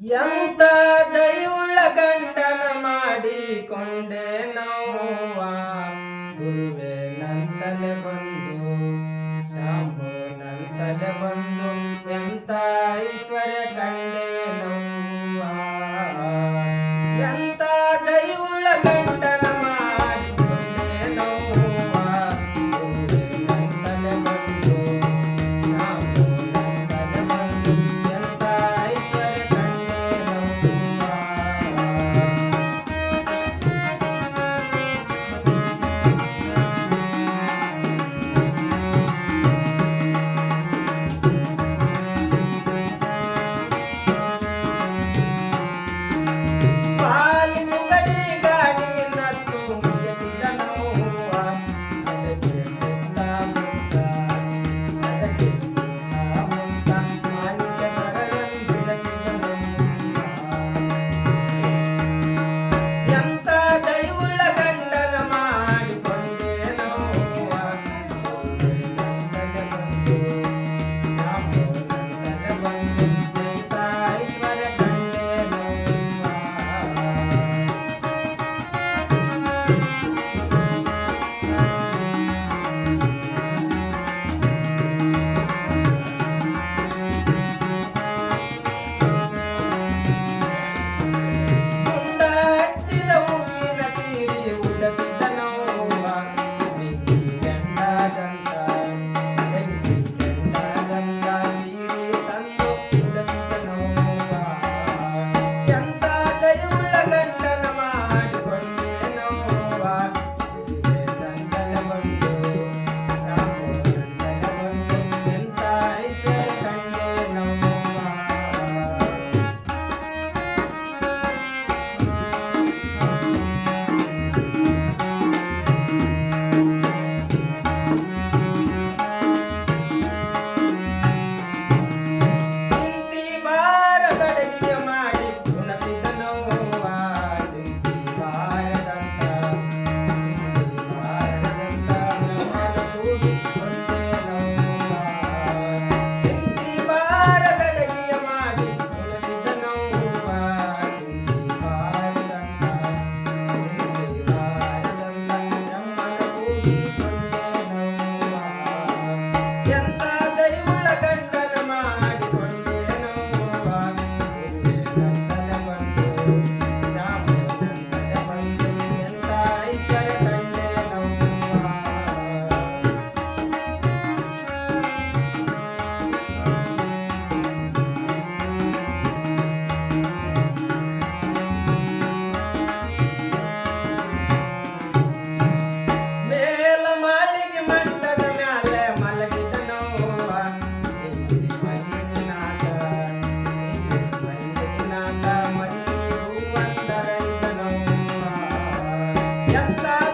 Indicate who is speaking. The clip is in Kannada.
Speaker 1: ಎಂತ ದೈವುಳ್ಳ ಗಂಡನ ಮಾಡಿಕೊಂಡೆ ನೋವ? ಎಂತ